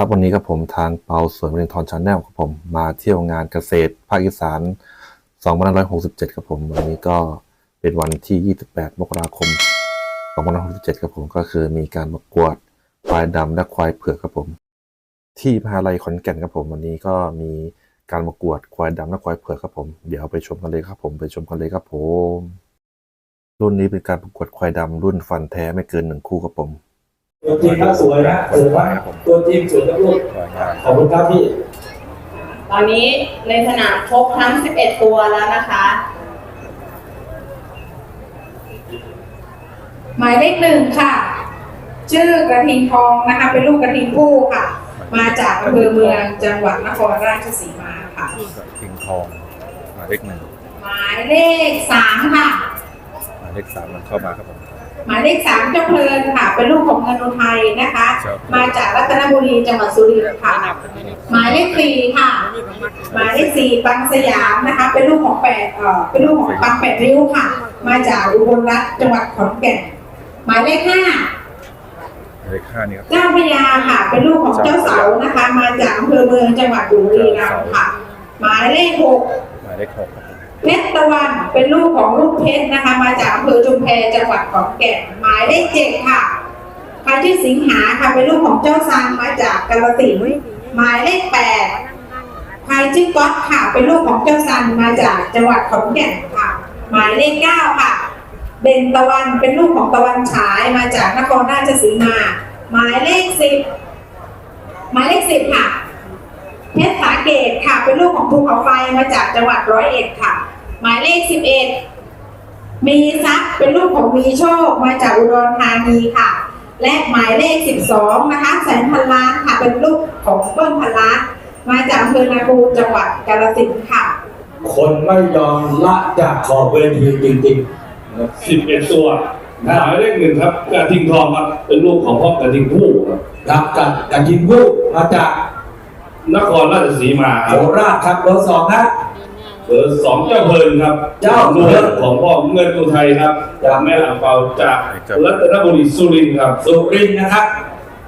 ครับวันนี้ครับผมทางเปาสวนบรินทรชาแนลครับผมมาเที่ยวงานเกษตรภาคอีสาน2567 ครับผมวันนี้ก็เป็นวันที่ 28 มกราคม2567 ครับผมก็คือมีการประกวดควายดำและควายเผือกครับผม ที่มหาลัยขอนแก่นครับผม วันนี้ก็มีการประกวดควายดำและควายเผือกครับผมเดี๋ยวไปชมกันเลยครับผมไปชมกันเลยครับผม รุ่นนี้เป็นการประกวดควายดำรุ่นฟันแท้ไม่เกินหนึ่งคู่ครับผม ตัวจริงครับสวยนะสวยมากตัวจริงสวยครับลูกขอบคุณครับพี่ ตอนนี้ในสนามครบทั้ง 11 ตัวแล้วนะคะ หมายเลขหนึ่งค่ะ ชื่อกระทิงทองนะคะ เป็นลูกกระทิงผู้ค่ะ มาจากอำเภอเมืองจังหวัดนครราชสีมาค่ะทิงทองหมายเลขหนึ่งหมายเลขสามค่ะ หมายเลขสามมันเข้ามาครับผม หมายเลขสามเจ้าเพลินค่ะ เป็นลูกของเงินอุทัยนะคะครับมาจากรัตนบุรีจังหวัดสุรินทร์ค่ะ หมายเลขสี่ค่ะ หมายเลขสี่ปังสยามนะคะ เป็นลูกของแปดเอ่อเป็นลูกของปังแปดริ้วค่ะ มาจากอุบลรัตน์จังหวัดขอนแก่น หมายเลขห้าหมายเลขห้านี่ครับเจ้าพระยาค่ะ เป็นลูกของเจ้าเสานะคะ มาจากอำเภอเมืองจังหวัดบุรีรัมย์ค่ะ หมายเลขหกหมายเลขหกครับผม เพชรตะวันเป็นลูกของลูกเพชรนะคะ มาจากอำเภอชุมแพจังหวัดขอนแก่นหมายเลขเจ็ดค่ะใครชื่อสิงหาค่ะเป็นลูกของเจ้าซังมาจากกาฬสินหมายเลขแปดใครชื่อก๊อตค่ะ เป็นลูกของเจ้าซันมาจากจังหวัดขอนแก่นค่ะ หมายเลขเก้าค่ะเบนตะวันเป็นลูกของตะวันฉายมาจากนครราชสีมา หมายเลขสิบหมายเลขสิบค่ะ เพชรสาเกตค่ะ เป็นลูกของภูเขาไฟมาจากจังหวัดร้อยเอ็ดค่ะ หมายเลขสิบเอ็ดมีทรัพย์เป็นลูกของมีโชคมาจากอุดรธานีค่ะ และหมายเลขสิบสองนะคะแสนพันล้านค่ะ เป็นลูกของเบิ้ลพันล้านมาจากอำเภอนาคูจังหวัดกาฬสินธุ์ค่ะ คนไม่ยอมละจากขอบเวทีจริงสิบเอ็ดตัวหมายเลขหนึ่งครับกระทิงทองครับเป็นลูกของพ่อกระทิงผู้ครับๆครับกันกันยินผู้มาจาก นครราชสีมาคโครับ ราชครับเบอร์สองนะเบอร์สองเจ้าเพลินครับเจ้าเพลินลูกของพ่อเงินอุทัยครับจากแม่อ่างเปาจากรัตนบุรีสุรินทร์ครับสุรินทร์นะครับ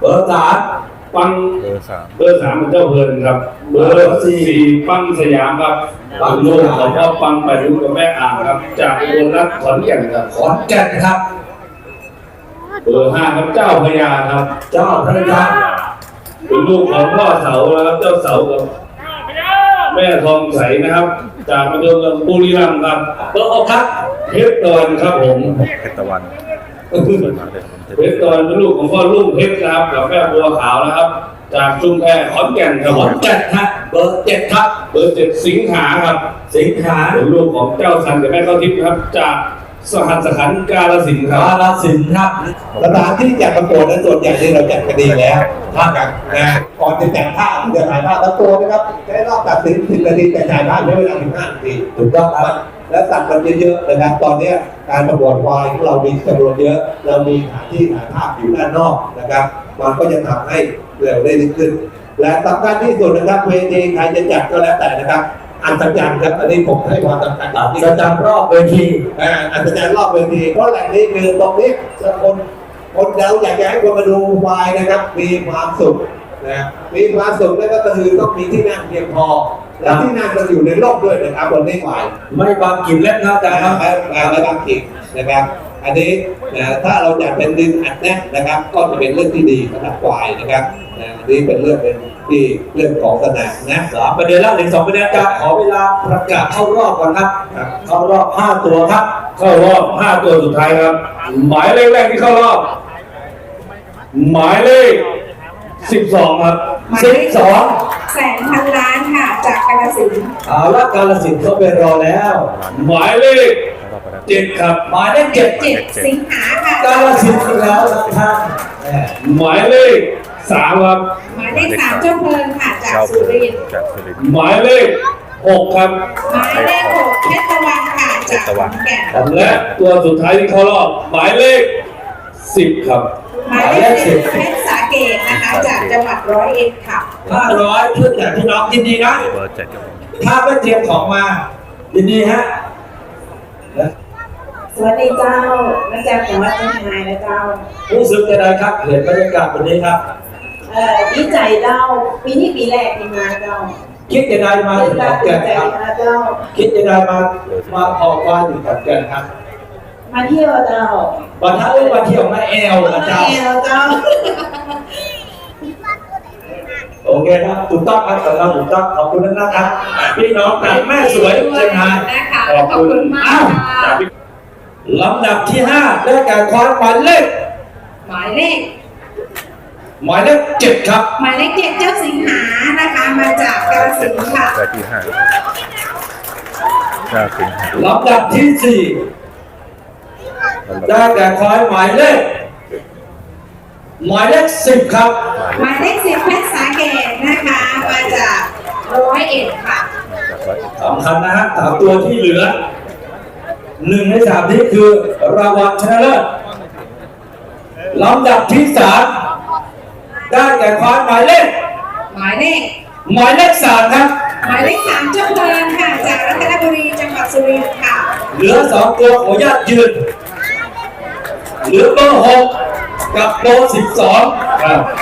เบอร์สามปังเบอร์สามเบอร์สามเป็นเจ้าเพลินครับ เบอร์สี่ปังสยามครับเป็นลูกของพ่อปังไปรุ่กับแม่อ่างครับ จากอุบลรัตน์ขอนแก่นครับขอนแก่นครับ เบอร์ห้าครับเจ้าพญาครับ เจ้าพระยา เป็นลูกของพ่อเสานะครับเจ้าเสากับแม่ทองใสนะครับ จากอำเภอเมืองบุรีรัมย์ครับเบอร์หกครับเพชรตะวันครับผมเพชรตะวันสวยมากเลยครับผมเพชรตะวันเป็นลูกของพ่อลุงเพชรนะครับกับแม่บัวขาวนะครับ จากชุมแพขอนแก่นครับขผอมนแก่นครับเบอร์เจ็ดครับเบอร์เจ็ดสิงหาครับ สิงหาเป็นลูกของเจ้าสันกับแม่เข้าทิพย์ครับ จาก สหัสขันธ์กาลสินธุ์คการับลสินธุ์ครับสถานที่จัดประกวดนั้นส่วนใหญ่ที่เราจัดกันดีแล้วภาคกันนะก่อนจะจัดภาพที่จะถ่ายภาพทั้งตัวนะครับใช้รอบตัดสินสิบนาทีแต่ถ่ายภาพใช้เวลาถึงห้านาทีถูกต้องครับ และตัดกันเยอะๆนะครับตอนเนี้ยการประกวดควายของเรามีจำนวนเยอะ เรามีสถานที่ถ่ายภาพอยู่ด้านนอกนะครับ มันก็จะทำให้เร็วได้ขึ้น และสำคัญที่สุดนะครับเวทีใครจะจัดก็แล้วแต่นะครับ อัศจรรย์ครับอันนี้ผมให้ความสำคัญอย่างยิ่งประจำรอบเวทีอ่าอัศจรรย์รอบเวทีเพราะแหล่งนี้คือตรงนี้คนคนเราอยากจะให้คนมาดูควายนะครับ มีความสุขนะมีความสุขแล้วก็คือต้องมีที่นั่งเพียงพอและที่นั่งเราอยู่ในโลกด้วยนะครับบนนี้ควายไม่บางกลิ่นเล็กนะอาจารย์ครับงานและบางกิจนะครับ อันนี้นะถ้าเราอยากเป็นดินอัดแน่นนะครับ ก็จะเป็นเรื่องที่ดีสำหรับควายนะครับนะอันนี้เป็นเรื่องเป็นที่เรื่องของสนามนะสามประเด็นแล้วถึงสองประเด็นอาจารย์ขอเวลาประกาศเข้ารอบก่อนครับครับเข้ารอบห้าตัวครับ เข้ารอบห้าตัวสุดท้ายครับ หมายเลขแรกที่เข้ารอบ หมายเลขสิบสองครับหมายสิเลบขสองแสนพันล้าน ค่ะจากกาฬสินธุ์เอาละกาลสินธุ์เขาไปรอแล้ว หมายเลขรอบไปแล้วเจ็ดครับ หมายเลขเจ็ดเจ็ดสิงหาค่ะกาลสินธุ์อีกแล้วนะท่านแหม่หมายเลขสามครับ หมายเลขสามเจ้าเพลินค่ะจากเจ้าสุรินทร์จากสุรินทร์ หมายเลขหกครับ หมายเลขหกเพชรตะวันค่ะจากขอนแก่นและตัวสุดท้ายที่เข้ารอบหมายเลขสิบครับ หมายเลขสิบเพชรสา เกตนะคะ จากจังหวัดร้อยเอ็ดค่ะ ห้าร้อยเพื่อนจากพี่น้องยินดีนะ เบอร์เจ็ดครับผม ถ้าไม่เตรียมของมายินดีฮะนะสวัสดีเจ้ามาจากจังหวัดเชียงรายนะเจ้า รู้สึกยังไงครับ เห็นบรรยากาศวันนี้ครับคเอ่อดีใจเจ้าปีนี้ปีแรกที่มาเจ้าคิดจะได้มาถึงขอนดีแก่นใจครับ นะเจ้า คิดจะได้มามาพอควายถึงขอนแก่นครับมาเที่ยวเจ้าวันท้าเอ้ยมาเที่ยวมาแอลนะจ๊ะมาเที่ยวเจ้า โอเคครับถูกต้องครับสำหรับถูกต้องขอบคุณนะครับพี่น้องจากแม่สวยเชียงรายนะคะขอบขอบคุณคุณมากอ้าวค่ะลำดับที่ห้าได้แก่ควายหมายเลขหมายเลขหมายเลขเจ็ดครับ หมายเลขเจ็ดเจ้าสิงหานะคะ มาจากกาฬสินธุ์ค่ะได้ที่ห้าเก้าสิงหาลำดับที่สี่ได้แก่ควายหมายเลขหมายเลขสิบครับ หมายเลขสิบเพชร มาจากร้อยเอ็ดค่ะจากร้อยเอ็ดสำคัญนะฮะสามตัวที่เหลือหนึ่งในสามนี้คือรางวัลชนะเลิศลำดับที่สามได้แก่ควายหมายเลขหมายเลขหมายเลขสามครับ หมายเลขสามเจ้าเพลินค่ะ จากรัตนบุรีจังหวัดสุรินทร์ค่ะ เหลือสองตัวขออนุญาตยืนเหลือเบอร์หกกับเบอร์สิบสอง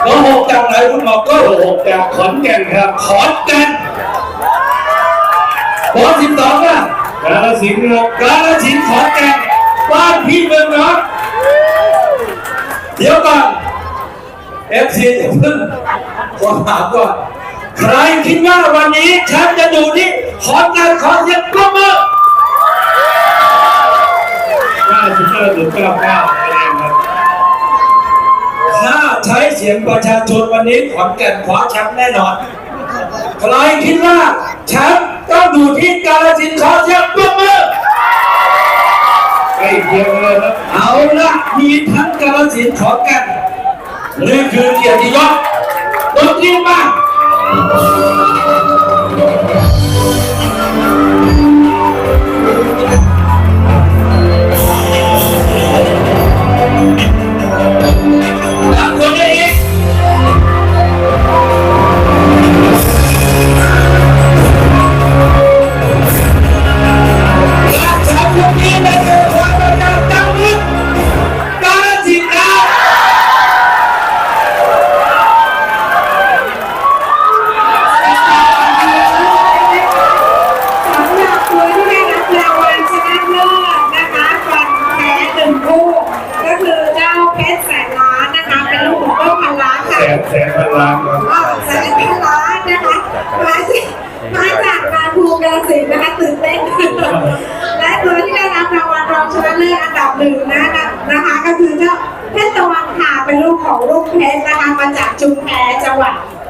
เบอร์หกจากไหนคุณหมอก็โอ้โหจากขอนแก่นครับขอนแก่นเบอร์สิบสองอะกาฬสินครับกาฬสินขอนแก่นบ้านพี่เมืองน้องเดี๋ยวก่อนเอฟซีอย่าเพิ่งขอถามก่อนใครคิดว่าวันนี้แชมป์จะอยู่ที่ขอนแก่นขอเยงปรบมือ 99.99คะแนนครับ ถ้าใช้เสียงประชาชนวันนี้ขอนแก่นคว้าแชมป์แน่นอน ใครคิดว่าแชมป์ต้องอยู่ที่กาลสินขอเสียงปรบมือใกล้เคียงเลยครับเอาละมีทั้งกาลสินขอนแก่นนี่คือเกียรติยศดนตรีมา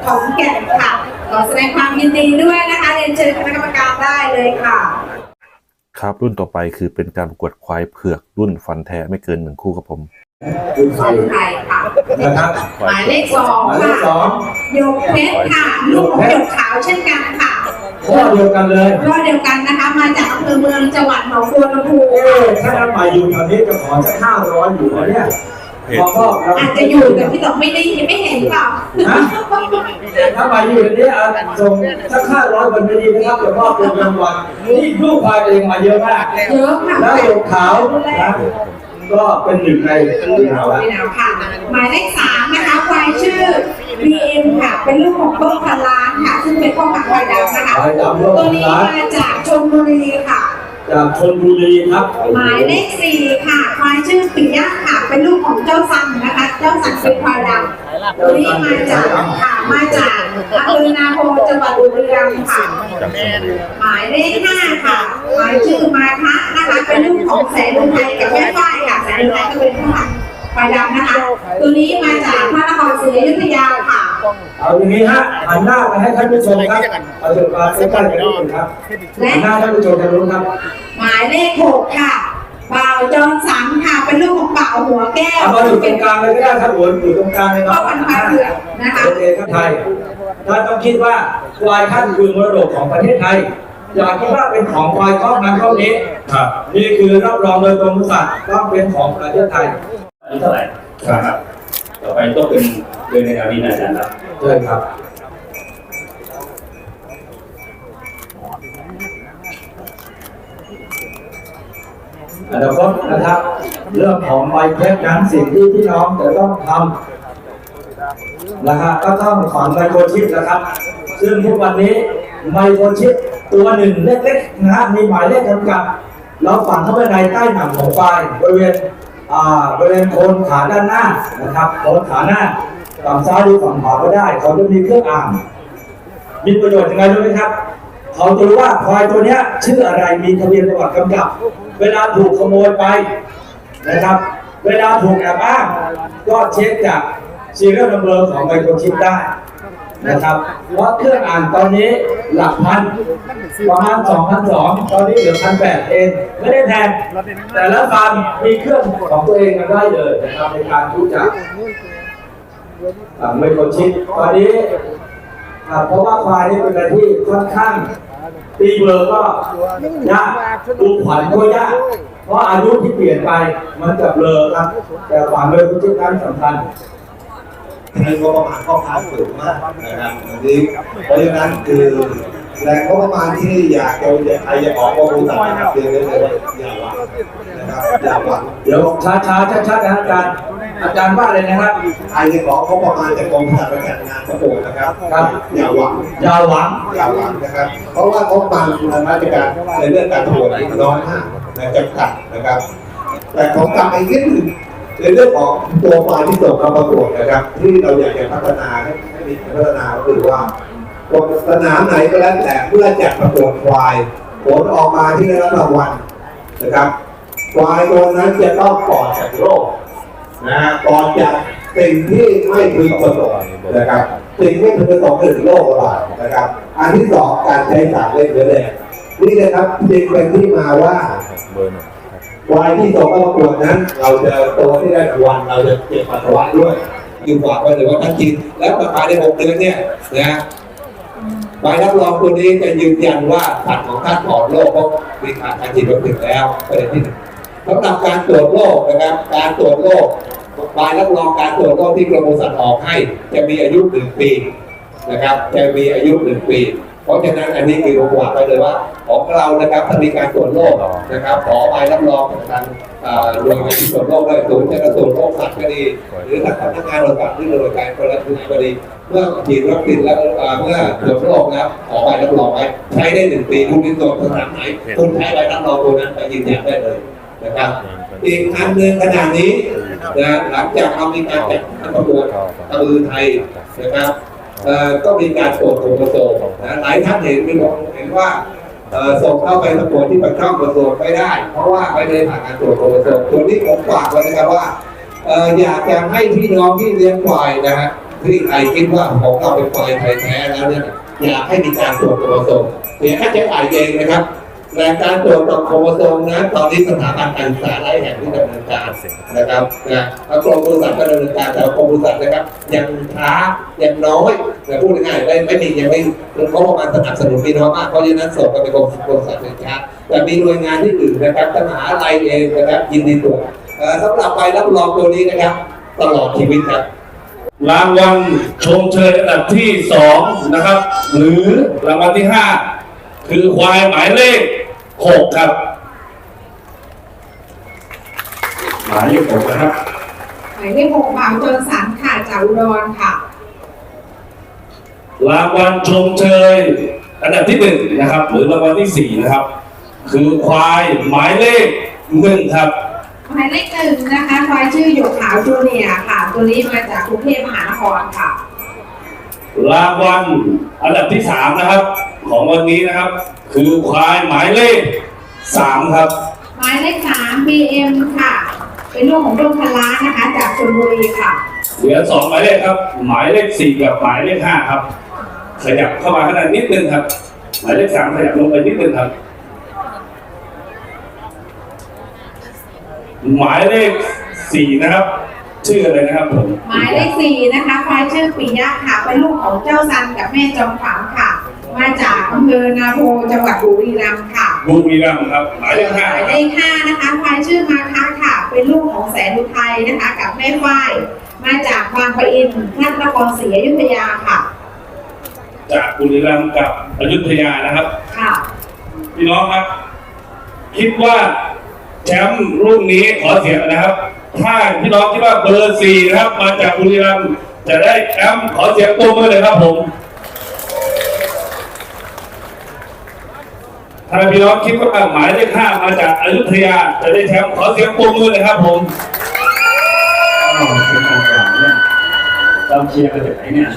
ขอนแก่นค่ะ ขอแสดงความยินดีด้วยนะคะเรียนเชิญคณะกรรมการได้เลยค่ะ ครับรุ่นต่อไปคือเป็นการประกวดควายเผือกรุ่นฟันแท้ไม่เกินหนึ่งคู่ครับผมคุณไทขยองไทยค่ะนะครับหมายเลขสองหมายเลขสอค่ะงหยกเพชรค่ะลูกของหยกขาวเช่นกันค่ะข้อเดียวกันเลยก็เดียวกันนะคะมาจากอำเภอเมืองจังหวัดหนองบัวลำพู เอ๊ะถ้าน้ำใหม่อยู่แถวนี้จะขอสักห้าร้อยอยู่นะเนี่ย ขอพ่อครับอาจจะอยู่แต่พี่ต๋องไม่ได้ไม่เห็นเปล่าฮะถ้าใหม่อยู่แถวนี้อะส่งสักห้าร้อยบนเวทีนะครับเดี๋ยวพ่อเป็นรางวัลนี่ลูกควายเองมาเยอะมากเยอะค่ะแล้วหยกขาวนะก็เป็นหนึ่งในที่หาแล้วไม่แล้วค่ะ หมายเลขสามนะคะควายชื่อ BM ค่ะ เป็นลูกของเบิ้มพันล้านค่ะ ซึ่งเป็นพ่อพันธุ์ควายดำนะคะควายดำเบิ้มพันล้านตัวนี้มาจากชลบุรีค่ะ จากชนบุรีครับ หมายเลขสี่ค่ะควายชื่อปิยะค่ะ เป็นลูกของเจ้าซังนะคะ เจ้าสังเป็นควายดำตัวนี้มาจากค่ะมาจากอำเภอนาโพจังหวัดบุรีรัมย์ค่ะ หมายเลขห้าค่ะหมายชื่อมาคะนะคะ เป็นลูกของแสนลุงไทยกับแม่ฝ้ายค่ะ แสนลุงไทยก็เป็นายดำนะคะ ตัวนี้มาจากพระนครศรีอยุธยาค่ะเอาอย่างนี้ฮะหันหน้าไปให้ท่านผู้ชมครับเอาจุดมาใกล้ๆกันนิดนึงครับหันหน้าท่านผู้ชมทางนู้นครับ หมายเลขหกค่ะบ่าวจอนสังค่ะเป็นลูกของบ่าวหัวแก้วเอามาอยู่ตรงกลางเลยก็ได้ครับหัวอยู่ตรงกลางเลยพ่เนาะอพันธุ์ควายเผือกนะคะโอเคครับไทยถ้าต้องคิดว่าควายท่านคือมรดกของประเทศไทยอย่าคิดว่าเป็นของควายก้อนนั้นเท่านี้ครับนี่คือรับรองโดยกรมปศุสัตว์ต้องเป็นของประเทศไทย อันนี้เท่าไหร่ครับ ต่อไปต้องเป็นเดือนในการนี้นะอาจารย์ครับใช่ครับอนาคตนะครับ เรื่องของใบเพชรนั้นสิ่งที่พี่น้องจะต้องทำนะฮะก็ต้องฝังไมโครชิปนะครับ ซึ่งทุกวันนี้ไมโครชิปตัวหนึ่งเล็กๆนะฮะมีหมายเลขกำกับเราฝังเข้าไปในใต้หนังของควายบริเวณอ่า บริเวณโคนขาด้านหน้านะครับโคนขาหน้าฝั่งซ้ายหรือฝั่งขวาก็ได้ เขาจะมีเครื่องอ่าน มีประโยชน์ยังไงรู้ไหมครับ เขาจะรู้ว่าควายตัวนี้ชื่ออะไรมีทะเบียนประวัติกำกับ เวลาถูกขโมยไปนะครับ เวลาถูกแอบอ้างก็เช็คจากซีเรียลนัมเบอร์ของไมโครชิปได้ นะครับ เพราะเครื่องอ่านตอนนี้หลักพันประมาณ2,200 ตอนนี้เหลือ1,800เองไม่ได้แพงแต่ละฟาร์มมีเครื่องของตัวเองกันได้เลยนะครับในการรู้จักอ่าไมโครชิปตอนนี้เพราะว่าควายนี่เป็นอะไรที่ค่อนข้างตีเบอร์ก็ยากดูขวัญก็ยากเพราะอายุที่เปลี่ยนไปมันจะเบลอครับ แต่ขวัญเลยเป็นครั้งสำคัญ ให้งบประมาณพ่อค้าสูงมากนะครับอันนี้เพราะฉะนั้นคือแรงงบประมาณที่อยากจะใครจะออกข้อมูลต่างๆเรียนได้เลยว่าอย่าหวังนะครับอย่าหวังเดี๋ยวช้าช้าช้าช้าๆนะอาจารย์อาจารย์ว่าเลยนะครับใครจะขอเขาประมาณจากกองทัพไปจัดงานประกวดนะครับครับ อย่าหวังอย่าหวังอย่าหวังนะครับ เพราะว่าเขามาทางราชการในเรื่องการประกวดนี่น้อยมากและจำกัดนะครับ แต่ของกลางอีกนิดหนึ่ง ในเรื่องของตัวควาที่ส่งมาประกวดนะครับ ที่เราอยากจะพัฒนาให้ให้มีพัฒนาก็คือว่าสนามไหนก็แล้วแต่เมื่อจัดประกวดควายผลออกมาที่ได้รับรางวัลนะครับควายตัวนั้นจะต้องปลอดจากโรคนะฮะก่อนจากสิ่งที่ไม่พึงประสงค์นะครับสิ่งไม่พึงประสงค์คือโรคระบาดนะครับ อันที่สองการใช้สารเล่นเนื้อแดงนี่นะครับจึงเป็นที่มาว่า วายที่ส่งเข้าประกวดนั้น เราจะตัวที่ได้รางวัลเราจะเก็บปัสสาวะด้วยคือฝากไว้เลยว่าถ้ากิน แล้วประมาณในหกเดือนเนี่ยนะใบรับรองตัวนี้จะยืนยันว่าสัตว์ของท่านปลอดโรคเพราะมีการทางจิตวิทยาแล้วประเด็นที่หนึ่งสำหรับการตรวจโรคนะครับ การตรวจโรคใบรับรองการตรวจโรคที่กรมปศุสัตว์ออกให้ จะมีอายุหนึ่งปีนะครับ จะมีอายุหนึ่งปี ราะฉะนั้นอันนี้คือผมบอกไปเลยว่า ของเรานะครับถ้ามีการตรวจโรคนะครับขอใบรับรองจากทางอ่าโดยงานที่ตรวจโรคได้ศูนย์จะกระทรวงโรคสัตว์ก็ดีหรือทางสำนักงานเราสั่งที่โดยการคนละทุนก็ดีเมื่อฉีดวัคซีนแล้วเมื่อตรวจโรคแล้วขอใบรับรองไว้ใช้ได้หนึ่งปีทุกที่ตรวจสนามไหนคุณใช้ใบรับรองตัวนั้นไปยืนยันได้เลยนะครับอีกอันหนึ่งขณะนี้นะหลังจากเรามีการจัดการประกวดตะลือไทยนะครับ ก็มีการตรวจโครโมโซมนะหลายท่านเห็นมีบอกเห็นว่าส่งเข้าไปประกวดที่ประช่องประกวดไม่ได้ เพราะว่าไม่ได้ผ่านการตรวจโครโมโซมตัวนี้ผมฝากไว้นะครับว่าอ่ออยากจะให้พี่น้องที่เลี้ยงควายนะฮะที่ใครคิดว่าของเราเป็นควายไทยแท้แล้วเนี่ยอยากให้มีการตรวจโครโมโซมเดี๋ยวค่าใช้จ่ายเองนะครับ และการตรวจโครโมโซมนั้นตอนนี้สถาบันการศึกษาหลายแห่งที่ดำเนินการนะครับนะแล้วกรมบริษัทก็ดำเนินการแต่ว่ากรมบริษัทนะครับ ยังช้ายังน้อยแต่พูดง่ายๆไม่ไม่มียังไม่เขาประมาณสนับสนุนมีน้อยมากเพราะฉะนั้นส่งกันไปกรมบริษัทยังช้าแต่มีหน่วยงานที่อื่นนะครับทหาอะไรเองนะครับยินดีตรวจเอ่อสำหรับใบรับรองตัวนี้นะครับ ตลอดชีวิตครับรางวัลชมเชยอันดับที่สองนะครับ หรือรางวัลที่ห้าคือควายหมายเลข หกครับ หมายเลขหกนะครับ หมายเลขหกบ่าวเจอสันค่ะจากอุดรค่ะ รางวัลชมเชย อันดับที่หนึ่งนะครับ หรือรางวัลที่สี่นะครับ คือควายหมายเลขหนึ่งครับหมายเลขหนึ่งนะคะควายชื่อหยกขาวจูเนียร์ค่ะ ตัวนี้มาจากกรุงเทพมหานครค่ะ รางวัลอันดับที่สามนะครับ ของวันนี้นะครับ คือควายหมายเลขสามครับ หมายเลขสาม BM ค่ะ เป็นลูกของดวงพนล้านนะคะ จากชลบุรีค่ะ เหลือสองหมายเลขครับ หมายเลขสี่กับหมายเลขห้าครับ ขยับเข้ามาขนาดนิดนึงครับ หมายเลขสามขยับลงไปนิดนึงครับ หมายเลขสี่นะครับ ชื่ออะไรนะครับผม หมายเลขสี่นะคะควายชื่อปิยะค่ะ เป็นลูกของเจ้าซันกับแม่จอมขวัญค่ะ มาจากอำเภอนาโพจังหวัดบุรีรัมย์ค่ะบุรีรัมย์ครับหมายเลขห้าหมายคเลรับขห้านะคะควายชื่อมาคะค่ะ เป็นลูกของแสนอุทัยนะคะ กับแม่ฝ้าย มาจากบางปะอินพระนครศรีอยุธยาค่ะ จากบุรีรัมย์กับอยุธยานะครับ ค่ะพี่น้องครับ คิดว่าแชมป์รุ่นนี้ขอเสียงนะครับ ถ้าพี่น้องคิดว่าเบอร์สี่นะครับ มาจากบุรีรัมย์จะได้แชมป์ขอเสียงปรบมือเลยครับผม ถ้าพี่น้องคิดว่าหมายเลขห้ามาจากอยุธยาจะได้แชมป์ขอเสียงปรบมือเลยครับผมอ้าวเป็นทางการเนี่ยเราเชียร์กันจากไหนเนี่ย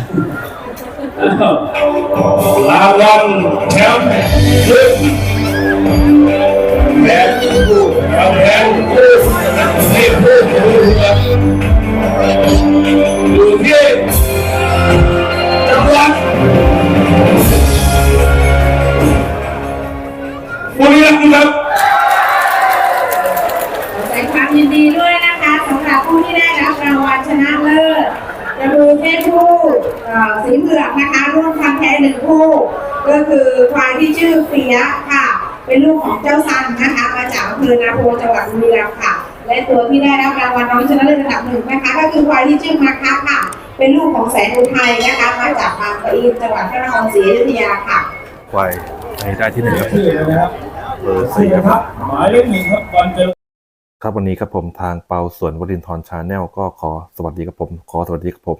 รางวัลแชมป์ซึ่งแทนผู้แทนผู้ให้ผู้ถืออยู่ที่จังหวัด ครับแสดงความยินดีด้วยนะคะสำหรับผู้ที่ได้รับรางวัลชนะเลิศกระบือเพศผู้เอ่อสีเหลืองนะคะร่วมทำแท้หนึ่งคู่ ก็คือควายที่ชื่อเฟียะค่ะ เป็นลูกของเจ้าซันนะคะมาจากอำเภอนาโพจังหวัดบุรีรัมย์ค่ะ และตัวที่ได้รับรางวัลน้องชนะเลิศระดับหนึ่งนะคะ ก็คือควายที่ชื่อมาคัสค่ะ เป็นลูกของแสนอุทัยนะคะมาจากบางปะอินจังหวัดพระนครศรีอยุธยาค่ะควายในได้ที่หนึ่งครับ ผมชื่อนะครับเบอร์สี่ครับหมายเลขหนึ่งครับวันเจอครับวันนี้ครับผมทางเปาสวนวรินทร์ชาแนลก็ขอสวัสดีครับผม ขอสวัสดีครับผม